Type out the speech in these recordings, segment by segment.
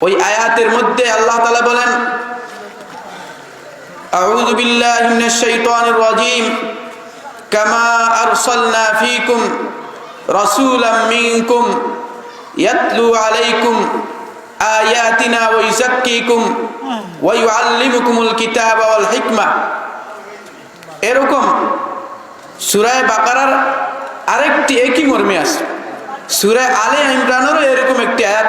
ওই আয়াতের মধ্যে আল্লাহ তালা বলেন أعوذ بالله من الشيطان الرجيم كما أرسلنا فيكم رسولا منكم يتلو عليكم آياتنا ويزكيكم ويعلمكم الكتاب والحكمة এরকম সুরায় বাকারার আরেকটি একই মর্মে আছে সুরায় আলে ইমরানেরও এরকম একটি আয়াত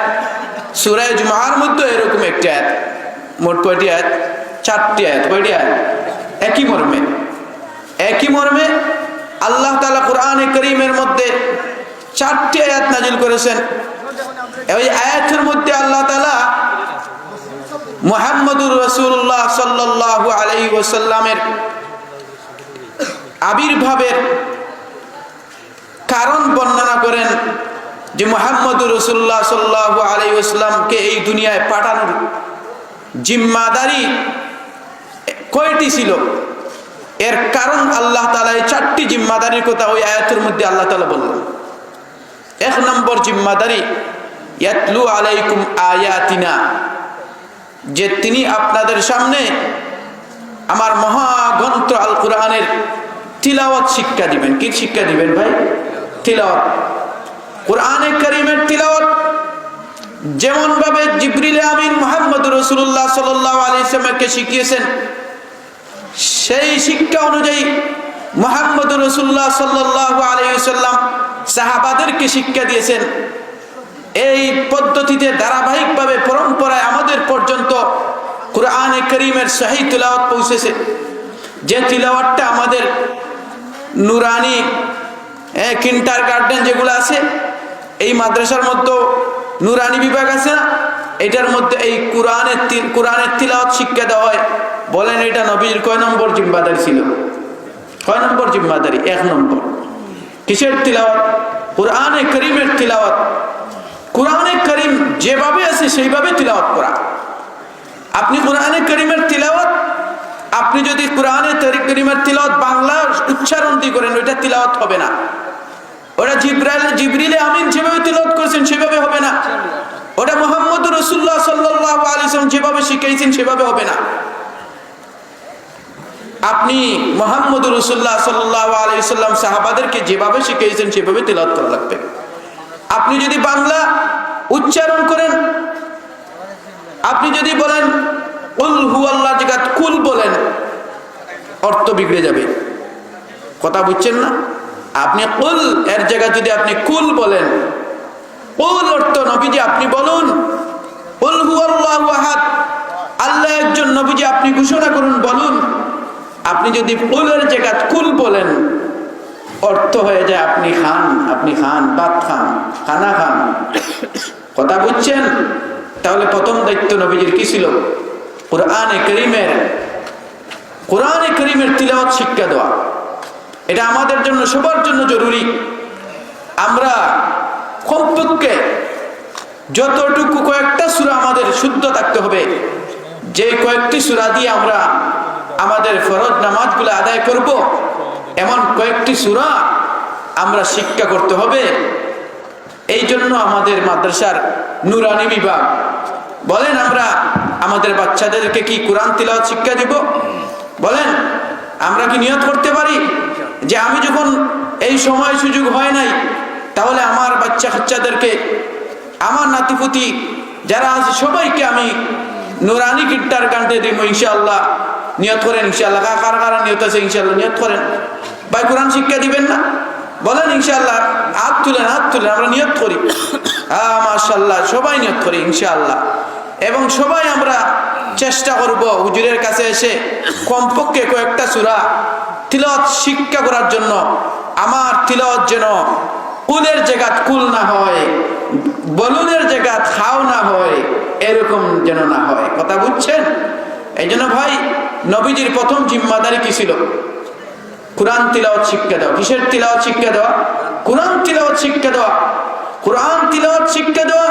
সুরায় জুমার মধ্যে এরকম একটি আয়াত। মোট কয়টি আয়াত? চারটি আয়াত। কয়টি আয়াত? একই মর্মে। একই মর্মে আল্লাহ তালা কোরআনে করিমের মধ্যে চারটি আয়াত নাজিল করেছেন। ওই আয়াতের মধ্যে আল্লাহ তালা মোহাম্মদুর রসুল্লাহ সাল্লাহ আলাই ওসাল্লামের আবির্ভাবের কারণ বর্ণনা করেন। যে মোহাম্মদ রসুল্লাহ সাল্লাহ আলাইসলামকে এই দুনিয়ায় পাঠানোর জিম্মাদারি কয়টি ছিল? এর কারণ আল্লাহ তালা এই চারটি জিম্মাদারির কথা ওই আয়াতের মধ্যে আল্লাহ তালা বললেন। এক নম্বর জিম্মাদারি, ইয়াতলু আলাইকুম আয়াতিনা, যে তিনি আপনাদের সামনে আমার মহাগ্রন্থ আল কোরআনের তিলাওয়াত শিক্ষা দিবেন। কি শিক্ষা দিবেন ভাই? তিলাওয়াত কোরআনে করিমের তিলাওয়াত যেমন ভাবে জিবরিল আমিন মোহাম্মদ রসুল্লাহ সাল্লাহ আলিয়াকে শিখিয়েছেন, সেই শিক্ষা অনুযায়ী মোহাম্মদ রসুল্লাহ সাল্লাহ আলিয়াল্লাম সাহাবাদেরকে শিক্ষা দিয়েছেন, এই পদ্ধতিতে ধারাবাহিকভাবে পরম্পরায় আমাদের পর্যন্ত কোরআনে করিমের সহি তিলাওয়াত পৌঁছেছে, যে তিলাওয়াতটা আমাদের নুরানি কিন্টার গার্ডেন যেগুলো আছে, এই মাদ্রাসার মধ্যে নুরানি বিভাগ আছে না? এটার মধ্যে এই কোরআনের কোরআনের তিলাওয়াত শিক্ষা দেওয়া হয়। বলেন এটা নবীর কয় নম্বর জিম্মাদারি ছিল? কয় নম্বর জিম্মাদারি? এক নম্বর। কিসের তিলাওয়াত? কোরআনে করিমের তিলাওয়াত। কোরআনে করিম যেভাবে আছে সেইভাবে তিলাওয়াত করা। আপনি কোরআনে করিমের তিলাওয়াত, আপনি যদি কোরআনে করিমের তিলাওয়াত বাংলা উচ্চারণ দিয়ে করেন, ওইটা তিলাওয়াত হবে না। ওটা জিব্রাইল, জিবরিলে আমিন যেভাবে তিলাওয়াত করেছেন, সেভাবে হবে না ওটা মোহাম্মদ রসুল্লাহ সাল্লাহ শিখাইছেন, সেভাবে হবে না। আপনি মোহাম্মদ রসুল্লাহ সাল্লাহ আলিয়াল্লাম সাহাবাদেরকে যেভাবে শিখিয়েছেন সেভাবে তিলাওয়াত করা লাগবে। আপনি যদি বাংলা উচ্চারণ করেন, আপনি যদি বলেন, উল হু আল্লাহ জায়গাত কুল বলেন, অর্থ বিগড়ে যাবে। কথা বুঝছেন না? আপনি কুল, এর জায়গায় যদি আপনি কুল বলেন, কুল অর্থ নবীজি আপনি বলুন, উল হু আল্লাহ একজন নবীজি, আপনি ঘোষণা করুন, বলুন। আপনি যদি কুলের জায়গা কুল বলেন, অর্থ হয়ে যায় আপনি খান আপনি খান, ভাত খান, খানা খান। কথা বুঝছেন? তাহলে প্রথম দায়িত্ব নবীজির কি ছিল? কোরআনে করিমের কোরআনে করিমের তিলাওয়াত, শিক্ষা দেওয়া। এটা আমাদের জন্য, সবার জন্য জরুরি। আমরা কমপক্ষে যতটুকু কয়েকটা সুরা আমাদের শুদ্ধ থাকতে হবে যে কয়েকটি সুরা দিয়ে আমরা আমাদের ফরজ নামাজগুলো আদায় করব, এমন কয়েকটি সুরা আমরা শিক্ষা করতে হবে। এই জন্য আমাদের মাদ্রাসার নুরানি বিভাগ। বলেন আমরা আমাদের বাচ্চাদেরকে কি কোরআন তিলাওয়াত শিক্ষা দিব? বলেন, আমরা কি নিয়ত করতে পারি? যে আমি যখন এই সময় সুযোগ হয় নাই, তাহলে আমার বাচ্চা কাচ্চাদেরকে আমার নাতিপুতি যারা আছে, সবাইকে আমি নুরানি গিটার গানতে দিব ইনশাআল্লাহ নিয়ত করেন ইনশাআল্লাহ কার কারা নিয়ত আছে ইনশাআল্লাহ নিয়ত করেন ভাই কোরআন শিক্ষা দিবেন না বলেন ইনশাআল্লাহ হাত তুলেন হাত তুলেন আমরা নিয়ত করি হ্যাঁ মাশাল্লাহ সবাই নিয়ত করি ইনশাআল্লাহ এবং সবাই আমরা চেষ্টা করব হুজুরের কাছে এসে কমপক্ষে কয়েকটা সুরা তিলত শিক্ষা করার জন্য আমার তিলত যেন কুলের জায়গাত কুল না হয়, বলুনের জায়গাত খাও না হয়, এরকম যেন না হয়। কথা বুঝছেন? এই জন্য ভাই, নবীজির প্রথম জিম্মাদারি কি ছিল? কোরআন তিলাওয়াত শিক্ষা দেওয়া। কিসের তিলাওয়াত শিক্ষা দেওয়া? কোরআন তিলাওয়াত শিক্ষা দেওয়া। কোরআন তিলাওয়াত শিক্ষা দেওয়া।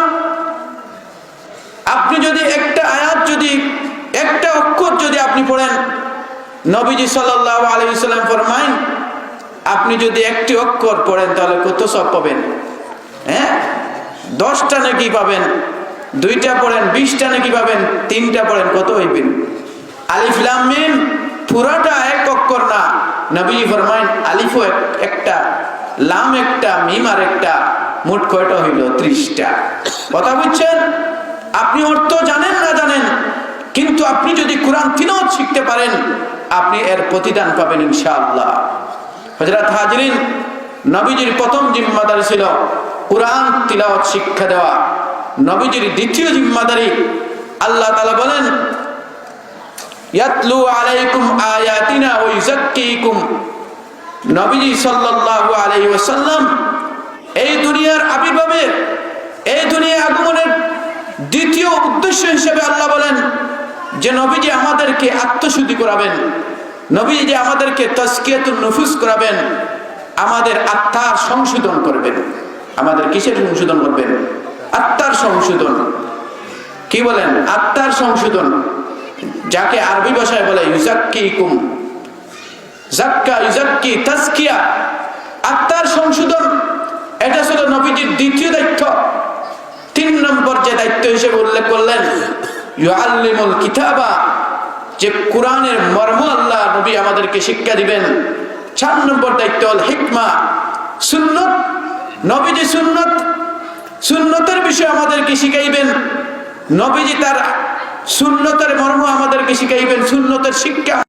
আপনি যদি একটা আয়াত যদি, একটা অক্ষর যদি আপনি পড়েন, নবীজি সাল্লাহ আলী সাল্লাম ফরমাইন আপনি যদি একটি অক্ষর পড়েন, তাহলে কত সব পাবেন? হ্যাঁ? দশটা নাকি পাবেন? দুইটা পড়েন, বিশটা নাকি পাবেন? তিনটা পড়েন, কত হইবেন? আলিফ, লাম, মিম, পুরাটা এক অক্ষর না। নবী ফরমাইন, আলিফও এক- একটা, লাম একটা, মিম আর একটা, মোট কয়টা হইল? ত্রিশটা। কথা বুঝছেন? আপনি অর্থ জানেন না জানেন, কিন্তু আপনি যদি কোরআন তিনত শিখতে পারেন, আপনি এর প্রতিদান পাবেন ইনশাআল্লাহ। হজরত হাজরিন নবীজির প্রথম জিম্মাদারি ছিল কোরআন তিলাওয়াত শিক্ষা দেওয়া। নবীজির দ্বিতীয় জিম্মাদারি আল্লাহ তাআলা বলেন, ইয়াতলু আলাইকুম আয়াতিনা ওয়া ইউযাক্কিকুম। নবীজি সাল্লাল্লাহু আলাইহি ওয়াসাল্লাম এই দুনিয়ার আবির্ভাবের, এই দুনিয়া আগমনের দ্বিতীয় উদ্দেশ্য হিসেবে আল্লাহ বলেন যে, নবীজি আমাদেরকে আত্মশুদ্ধি করাবেন। নবীজি যে আমাদেরকে তাজকিয়াতুন নফুস করাবেন, আমাদের আত্মার সংশোধন করবেন। আমাদের কিসের সংশোধন করবেন? আত্মার সংশোধন। কি বলেন? আত্মার সংশোধন। যাকে আরবি ভাষায় বলে ইউজাক্কিকুম। জাক্কা, ইউজাক্কি, তাজকিয়া। আত্মার সংশোধন। এটা ছিল নবীজির দ্বিতীয় দায়িত্ব। তিন নম্বর যে দায়িত্ব হিসেবে উল্লেখ করলেন, ইউআল্লিমুল কিতাবা। যে কোরআনের মর্ম আল্লাহ নবী আমাদেরকে শিক্ষা দিবেন। চার নম্বর দায়িত্ব হল হিকমা। সুন্নত, নবীজি সুন্নত, সুন্নতের বিষয়ে আমাদেরকে শিখাইবেন। নবীজি তার সুন্নতের মর্ম আমাদেরকে শিখাইবেন, সুন্নতের শিক্ষা।